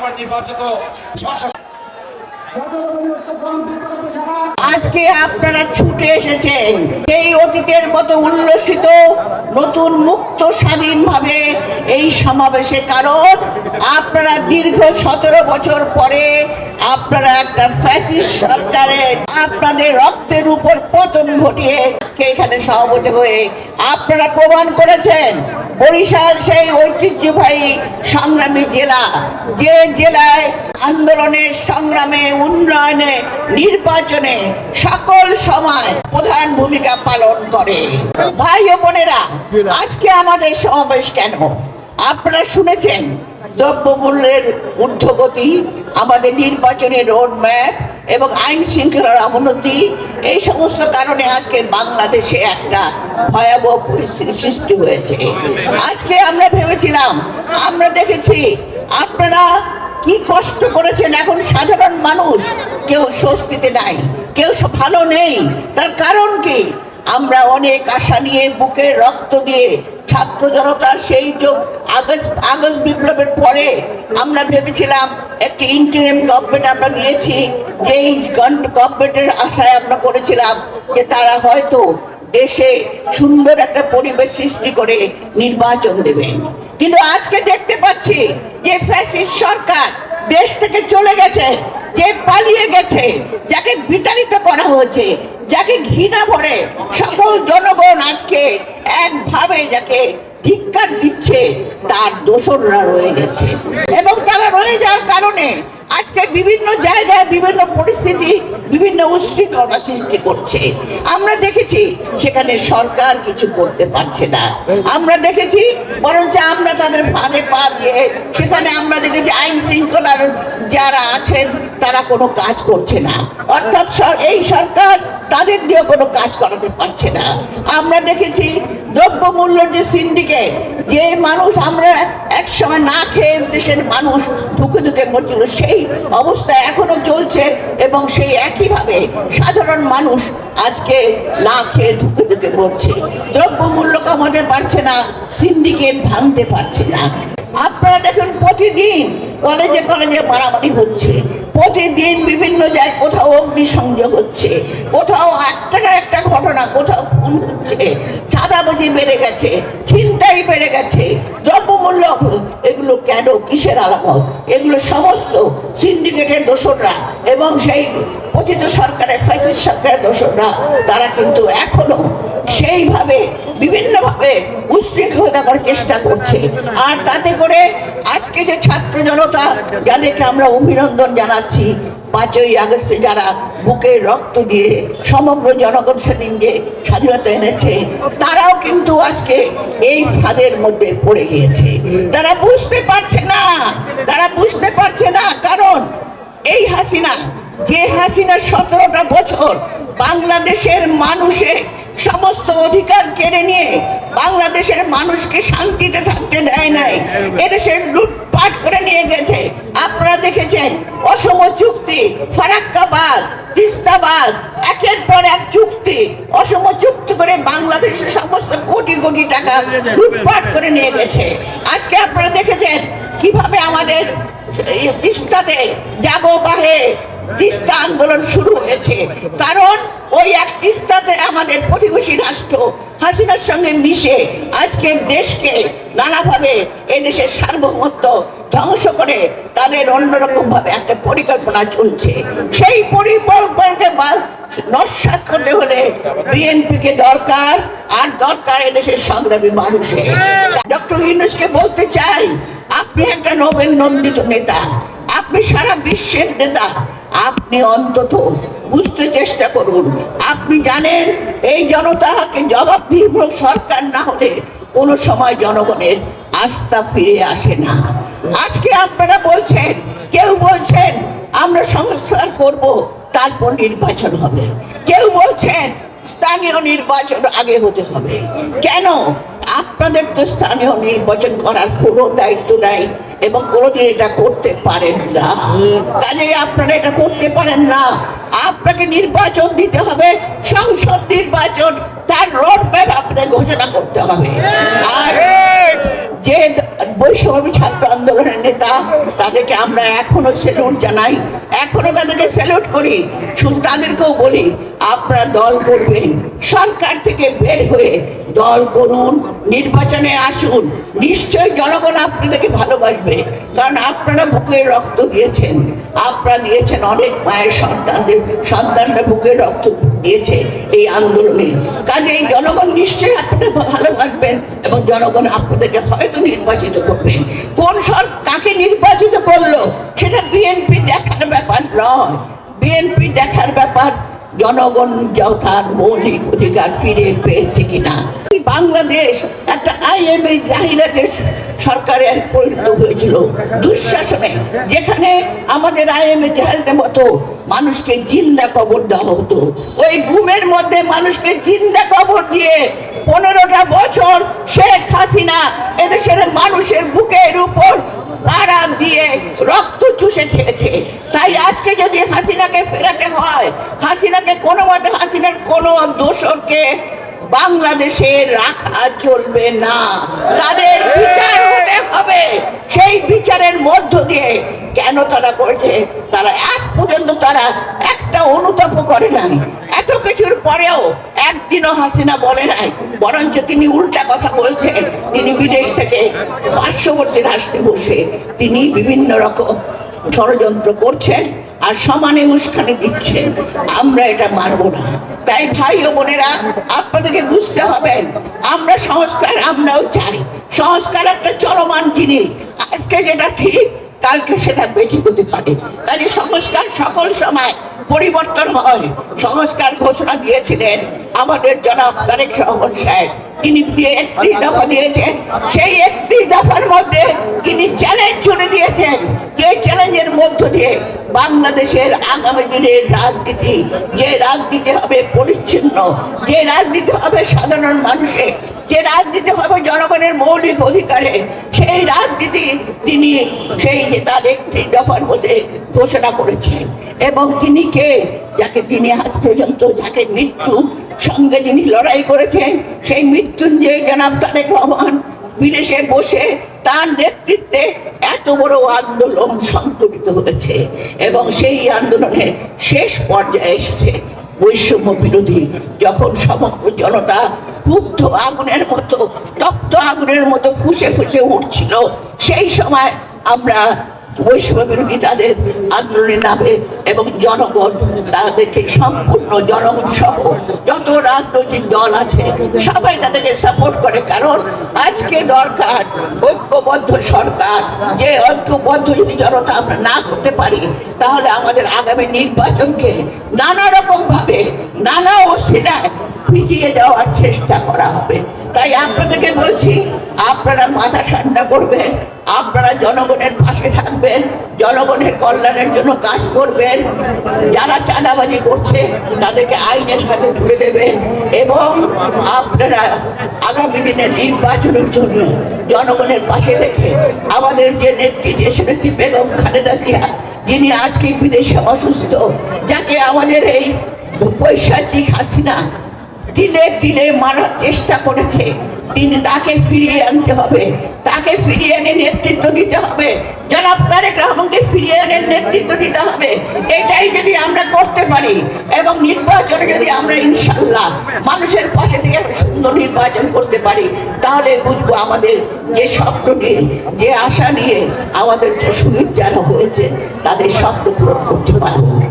আমার নির্বাচিত আজকে আপনারা ছুটে এসেছেন সেই অতীতের মতো উল্লসিত, নতুন মুক্ত, স্বাধীনভাবে এই সমাবেশে, কারণ আপনারা দীর্ঘ সতেরো বছর পরে আপনারা একটা ফ্যাসিস্ট সরকারের আপনাদের রক্তের উপর পতন ঘটিয়ে আজকে এখানে সভাপতি হয়ে আপনারা প্রমাণ করেছেন। বরিশাল সেই ঐতিহ্যবাহী সংগ্রামী জেলা। যে জেলায় আন্দোলনে, সংগ্রামে, উন্নয়নে, নির্বাচনে সকল সময় প্রধান ভূমিকা পালন করে। ভাই ও বোনেরা, আজকে আমাদের সমাবেশ কেন? আপনারা শুনেছেন দ্রব্যমূল্যের ঊর্ধ্বগতি, আমাদের নির্বাচনের রোড ম্যাপ এবং আইন শৃঙ্খলার অবনতি, এই সমস্ত কারণে আজকে বাংলাদেশে একটা ভয়াবহ পরিস্থিতি সৃষ্টি হয়েছে। আজকে আমরা ভেবেছিলাম, আমরা দেখেছি, আপনারা কি কষ্ট করেছেন? এখন সাধারণ মানুষ কেউ স্বস্তিতে নাই, কেউ ভালো নেই। তার কারণ কি? আমরা অনেক আশা নিয়ে, বুকে রক্ত দিয়ে ছাত্র জনতার সেই আগস্ট আগস্ট বিপ্লবের পরে আমরা ভেবেছিলাম একটি ইন্টারিম গভর্নমেন্ট আমরা দিয়েছি, যেই গভর্নমেন্টের আশায় আমরা করেছিলাম যে তারা হয়তো দেশে সুন্দর একটা পরিবেশ সৃষ্টি করে নির্বাচন দেবেন কিন্তু আজকে দেখতে পাচ্ছি যে ফ্যাসিস্ট সরকার দেশ থেকে চলে গেছে, যে পালিয়ে গেছে, যাকে বিতাড়িত করা হয়েছে, যাকে ঘৃণা ভরে সকল জনগণ আজকে একভাবে যাকে ধিক্কার দিচ্ছে তার দোসররা রয়ে গেছে। এবং তারা রয়ে যাওয়ার কারণে আজকে বিভিন্ন জায়গায় বিভিন্ন পরিস্থিতি, বিভিন্ন উশৃঙ্খলা সৃষ্টি করছে। আমরা দেখেছি সেখানে সরকার কিছু করতে পারছে না। আমরা দেখেছি, বরঞ্চ আমরা তাদের ফাঁদে পা দিয়ে সেখানে আমরা দেখেছি আইন শৃঙ্খলার যারা আছেন, তারা কোনো কাজ করছে না। অর্থাৎ এই সরকার তাদের দিয়ে কোনো কাজ করাতে পারছে না। আমরা দেখেছি দ্রব্যমূল্যের যে সিন্ডিকেট যে মানুষ আমরা একসময় না খেয়ে দেশের মানুষ ধুকে ধুকে মরছিল, সেই অবস্থা এখনও চলছে এবং সেই একইভাবে সাধারণ মানুষ আজকে না খেয়ে ধুকে ধুকে মরছে। দ্রব্যমূল্য কমাতে পারছে না, সিন্ডিকেট ভাঙতে পারছে না। আপনারা দেখুন, প্রতিদিন কলেজে কলেজে মারামারি হচ্ছে। প্রতিদিন বিভিন্ন জায়গায় কোথাও অগ্নিসংযোগ হচ্ছে। কোথাও একটা না একটা ঘটনা, কোথাও খুন হচ্ছে। চাঁদাবাজি বেড়ে গেছে, ছিনতাই বেড়ে গেছে। দ্রব্যমূল্য এগুলো কেন, কিসের আলামত? এগুলো সমস্ত সিন্ডিকেটের দোষররা এবং সেই পতিত সরকারের ফাইসিস সরকারের দোষররা, তারা কিন্তু এখনও সেইভাবে বিভিন্নভাবে উশৃঙ্খলতা করার চেষ্টা করছে। আর তাতে করে আজকে যে ছাত্র জনতা, যাদেরকে আমরা অভিনন্দন জানাচ্ছি পাঁচই আগস্টে যারা বুকে রক্ত দিয়ে সমগ্র জনগণ সেদিন যে স্বাধীনতা এনেছে, তারাও কিন্তু আজকে এই ফাঁদের মধ্যে পড়ে গিয়েছে। তারা বুঝতে পারছে না, তারা বুঝতে পারছে না, কারণ এই হাসিনা, যে হাসিনা সতেরোটা বছর বাংলাদেশের মানুষের সমস্ত অধিকার কেড়ে নিয়ে বাংলাদেশের মানুষকে শান্তিতে থাকতে দেয় নাই, এদেশের লুটপাট করে নিয়ে গেছে। আপনারা দেখেছেন অসম চুক্তি, ফারাক্কাবাদ, তিস্তাবাদ, একের পর এক চুক্তি। অসম চুক্তি করে বাংলাদেশের সমস্ত কোটি কোটি টাকা লুটপাট করে নিয়ে গেছে। আজকে আপনারা দেখেছেন কীভাবে আমাদের তিস্তাতে যাব বাহে তিস্তা আন্দোলন শুরু হয়েছে। কারণ ওই এক তিস্তাতে আমাদের প্রতিবেশী রাষ্ট্র হাসিনার সঙ্গে মিশে আজকে দেশকে নানাভাবে এদেশের সার্বভৌমত্ব ধ্বংস করে তাদের অন্যরকম ভাবে একটা পরিকল্পনা চলছে। সেই পরিকল্পনাকে নস্বাত করতে হলে বিএনপিকে দরকার আর দরকার এদেশের সংগ্রামী মানুষের। ডক্টর ইউনুসকে বলতে চাই, আপনি একটা নোবেল নন্দিত নেতা, আপনি সারা বিশ্বের নেতা, আপনি অন্তত বুঝতে চেষ্টা করুন। আপনি জানেন, এই জনতাকে জবাবদিহিমূলক সরকার না হলে কোনো সময় জনগণের আস্থা ফিরে আসে না। আজকে আপনারা বলছেন, কেউ বলছেন, আমরা সংস্কার করব, তারপর নির্বাচন হবে। কেউ বলছেন, স্থানীয় নির্বাচন আগে হতে হবে। কেন? আপনাদের তো স্থানীয় নির্বাচন করার কোনো দায়িত্ব নাই। এবং কোনোদিন এটা করতে পারেন না। কাজেই আপনারা এটা করতে পারেন না। আপনাকে নির্বাচন দিতে হবে, সংসদ নির্বাচন তার রোড ম্যাপ আপনাকে ঘোষণা করতে হবে। আর যে বৈষম্য ছাত্র আন্দোলনের নেতা তাদেরকে আমরা এখনও স্যালুট জানাই। এখনও তাদেরকে স্যালুট করি। শুধু তাদেরকেও বলি আপনারা দল করবেন। সরকার থেকে বের হয়ে দল করুন নির্বাচনে আসুন। নিশ্চয় জনগণ আপনাদেরকে ভালোবাসবে। কারণ আপনারা বুকে রক্ত দিয়েছেন। আপনারা দিয়েছেন অনেক মায়ের সন্তানদের সন্তানরা বুকে রক্ত দিয়েছে এই আন্দোলনে। কাজে এই জনগণ নিশ্চয়ই আপনাদের ভালোবাসবেন এবং জনগণ আপনাদেরকে হয়তো নির্বাচিত করবেন কোন সর, কাকে নির্বাচিত করল, সেটা বিএনপি দেখার ব্যাপার নয়। বিএনপি দেখার ব্যাপার জনগণ যথার মৌলিক অধিকার ফিরে পেয়েছে কিনা? বাংলাদেশ একটা আইএমএ জাহিলাতের সরকারের পরিণত হয়েছিল। দুঃশাসনে, যেখানে আমাদের আইএমএ জাহিলাতের মতো মানুষকে জিন্দা কবর দেওয়া হতো। ওই ঘুমের মধ্যে মানুষকে জিন্দা কবর দিয়ে পনেরোটা বছর শেখ হাসিনা এদেশের মানুষের বুকের উপর তারা দিয়ে রক্ত চুষে খেয়েছে। তাই আজকে যদি হাসিনাকে ফেরাতে হয়, হাসিনাকে কোনো মতে হাসিনার কোনো দোষরকে বাংলাদেশে রাখা চলবে না। তাদের বিচার হতে হবে সেই বিচারের মধ্য দিয়ে কেন তারা করেছে? তারা আজ পর্যন্ত তারা একটা অনুতাপ করে নাই। এত কিছুর পরেও একদিনও হাসিনা বলে নাই। বরঞ্চ তিনি উল্টা কথা বলছেন। তিনি বিদেশ থেকে পার্শ্ববর্তী রাষ্ট্রে বসে তিনি বিভিন্ন রকম ষড়যন্ত্র করছেন আর সমানে উস্কানি দিচ্ছেন। আমরা এটা মানব না। তাই ভাই ও বোনেরা, আপনাদেরকে বুঝতে হবে, আমরা সংস্কার আমরাও চাই। সংস্কার একটা চলমান জিনিস। আজকে যেটা ঠিক, কালকে সেটা বেঠি হতে পারে। কাজে সংস্কার সকল সময় পরিবর্তন হয়। সংস্কার ঘোষণা দিয়েছিলেন আমাদের জনাব তারেক রহমান সাহেব। তিনি একটি দফা দিয়েছেন, সেই একটি দফার মধ্যে তিনি চ্যালেঞ্জ ছুড়ে দিয়েছেন। যে চ্যালেঞ্জের মধ্য দিয়ে বাংলাদেশের আগামী দিনের রাজনীতি, যে রাজনীতি হবে পরিচ্ছন্ন, যে রাজনীতি হবে সাধারণ মানুষের, যে রাজনীতি হবে জনগণের মৌলিক অধিকারে সেই রাজনীতি তিনি সেই যে তার একটি দফার মধ্যে ঘোষণা করেছেন। এবং তিনি কে? যাকে তিনি আজ পর্যন্ত, যাকে মৃত্যু সঙ্গে যিনি লড়াই করেছেন, সেই মৃত্যুঞ্জয় জনাব তারেক রহমান বিদেশে বসে তার নেতৃত্বে এত বড় আন্দোলন সংক্রমিত হয়েছে এবং সেই আন্দোলনের শেষ পর্যায়ে এসেছে বৈষম্য বিরোধী। যখন সমগ্র জনতা ক্ষুব্ধ আগুনের মতো, তপ্ত আগুনের মতো ফুসে ফুসে উঠছিল, সেই সময় আমরা বৈষম্য বিরোধী তাদের আন্দোলনে নামে এবং জনগণ তাদেরকে সম্পূর্ণ জনগণ সহ যত রাজনৈতিক দল আছে, সবাই তাদেরকে সাপোর্ট করে। কারণ আজকে দরকার ঐক্যবদ্ধ সরকার। যে ঐক্যবদ্ধ যদি জনতা আমরা না করতে পারি, তাহলে আমাদের আগামী নির্বাচনকে নানা রকম ভাবে নানা অশিলায় পিছিয়ে যাওয়ার চেষ্টা করা হবে। তাই আপনাদেরকে বলছি, আপনারা মাথা ঠান্ডা করবেন, আপনারা জনগণের পাশে থাকবেন, জনগণের কল্যাণের জন্য কাজ করবেন। যারা চাঁদাবাজি করছে, তাদেরকে আইনের হাতে তুলে দেবেন এবং আপনারা আগামী দিনের নির্বাচনের জন্য জনগণের পাশে থেকে আমাদের যে নেত্রী যে নেত্রী বেগম খালেদা জিয়া, যিনি আজকে বিদেশে অসুস্থ, যাকে আমাদের এই পৈশাচিক হাসিনা তিলে তিলে মারার চেষ্টা করেছে। তিনি তাকে ফিরিয়ে আনতে হবে। তাকে ফিরিয়ে এনে নেতৃত্ব দিতে হবে। জনাব তারেক রহমানকে ফিরিয়ে এনে নেতৃত্ব দিতে হবে। এটাই যদি আমরা করতে পারি এবং নির্বাচনে যদি আমরা ইনশাল্লাহ মানুষের পাশে থেকে সুন্দর নির্বাচন করতে পারি, তাহলে বুঝব আমাদের যে স্বপ্ন নিয়ে, যে আশা নিয়ে আমাদের যে শহীদ যারা হয়েছে, তাদের স্বপ্ন পূরণ করতে পারব।